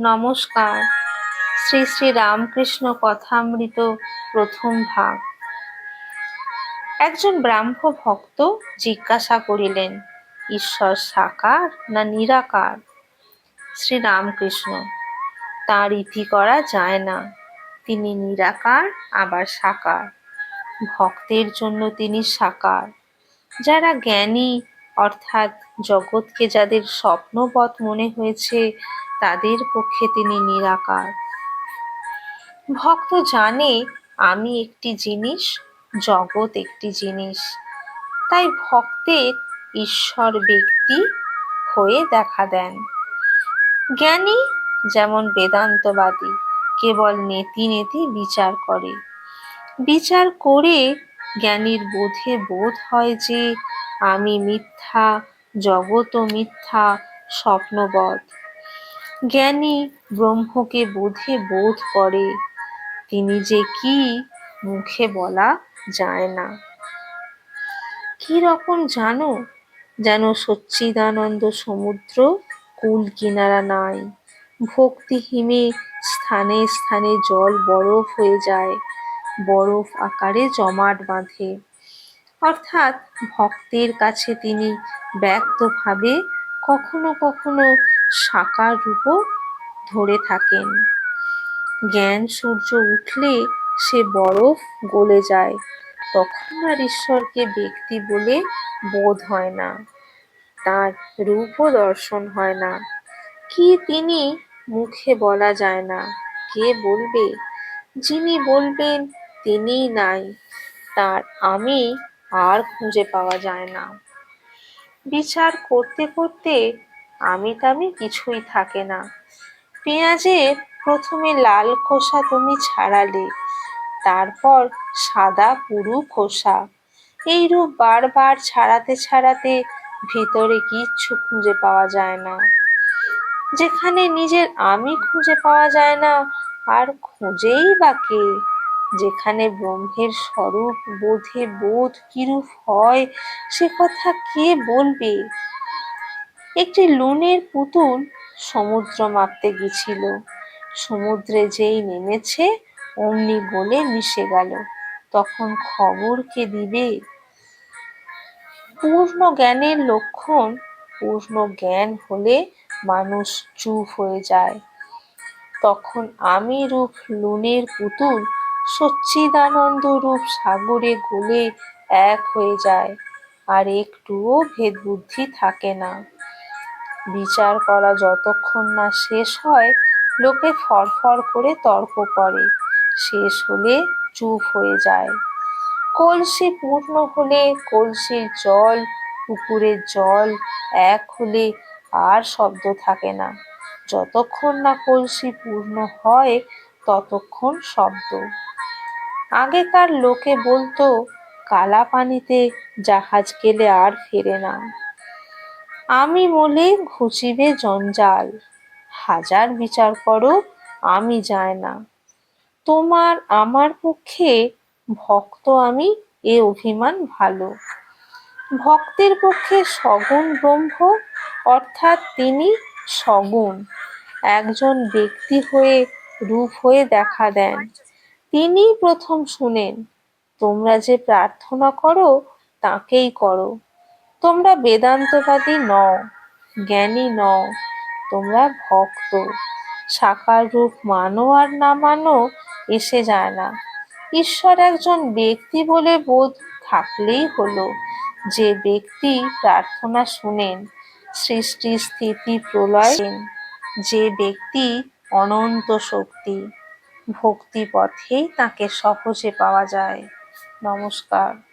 নমস্কার। শ্রী শ্রী রামকৃষ্ণ কথামৃত প্রথম ভাগ। একজন ব্রাহ্ম ভক্ত জিজ্ঞাসা করিলেন, ঈশ্বর সাকার না নিরাকার? শ্রী রামকৃষ্ণ, তাঁর ইতি করা যায় না। তিনি নিরাকার, আবার সাকার। ভক্তের জন্য তিনি সাকার। যারা জ্ঞানী, অর্থাৎ জগৎকে যাদের স্বপ্নবৎ মনে হয়েছে তাদের পক্ষে তিনি নিরাকার। ভক্ত জানে, আমি একটি জিনিস, জগৎ একটি জিনিস। তাই ভক্তের ঈশ্বর ব্যক্তি হয়ে দেখা দেন। জ্ঞানী যেমন বেদান্তবাদী, কেবল নেতি নেতি বিচার করে। বিচার করে জ্ঞানীর বোধে বোধ হয় যে, আমি মিথ্যা জগৎ মিথ্যা, স্বপ্নবধ। জ্ঞানী ব্রহ্মকে বোধে বোধ করে, তিনি যে কি মুখে বলা যায় না। কি রকম জানো, যেন সচ্চিদানন্দ সমুদ্র কুল কিনারা নাই। ভক্তি হিমে স্থানে স্থানে জল বরফ হয়ে যায়, বরফ আকারে জমাট বাঁধে। অর্থাৎ ভক্তের কাছে তিনি ব্যক্তভাবে কখনো কখনো সাকার রূপও ধরে থাকেন। জ্ঞান সূর্য উঠলে সে বরফ গলে যায়, তখন আর ঈশ্বরকে ব্যক্তি বলে বোধ হয় না, তার রূপও দর্শন হয় না। কি তিনি মুখে বলা যায় না, কে বলবে? যিনি বলবেন তিনিই নাই, তার আমি আর খুঁজে পাওয়া যায় না। বিচার করতে করতে আমি তামি কিছুই থাকে না। পেঁয়াজের প্রথমে লাল খোসা তুমি ছাড়ালে, তারপর সাদা পুরু খোসা। এইরূপ বারবার ছাড়াতে ছাড়াতে ভিতরে কিচ্ছু খুঁজে পাওয়া যায় না। যেখানে নিজের আমি খুঁজে পাওয়া যায় না, আর খুঁজেই বা কে? যেখানে ব্রহ্মের স্বরূপ, বোধে বোধ কিরূপ হয়, সে কথা কে বলবে? একটি লুনের পুতুল সমুদ্র মাপতে গেছিল। সমুদ্রে যেই নেমেছে, অমনি গলে মিশে গেল। তখন খবর কে দিবে? পূর্ণ জ্ঞানের লক্ষণ, পূর্ণ জ্ঞান হলে মানুষ চুপ হয়ে যায়। তখন আমি রূপ লুনের পুতুল সচ্চিদানন্দ রূপ সাগরে গলে এক হয়ে যায়, আর একটুও ভেদ বুদ্ধি থাকে না। বিচার করা যতক্ষণ না শেষ হয়, লোকে ফরফর করে তর্ক করে। শেষ হলে চুপ হয়ে যায়। কলসি পূর্ণ হলে কলসির জল, পুকুরের জল এক হলে আর শব্দ থাকে না। যতক্ষণ না কলসি পূর্ণ হয়, ততক্ষণ শব্দ। আগেকার লোকে বলতো, কালা পানিতে জাহাজ গেলে আর ফেরে না। আমি বলে ঘুচিবে জঞ্জাল। হাজার বিচার করো, আমি যায় না। তোমার আমার পক্ষে ভক্ত আমি, এ অভিমান ভালো। ভক্তের পক্ষে সগুণ ব্রহ্ম, অর্থাৎ তিনি সগুণ। একজন ব্যক্তি হয়ে, রূপ হয়ে দেখা দেন। তিনি প্রথম শুনেন, তোমরা যে প্রার্থনা করো, তাকেই করো। তোমরা বেদান্তবাদী নও, জ্ঞানী নও, তোমরা ভক্ত। সাকার রূপ মানো আর না মানো, এসে যায় না। ঈশ্বর একজন ব্যক্তি বলে বোধ থাকলেই হলো। যে ব্যক্তি প্রার্থনা শুনেন, সৃষ্টি স্থিতি প্রলয় যে ব্যক্তি অনন্ত শক্তি ভক্তি পথেই তাকে সহজে পাওয়া যায়। নমস্কার।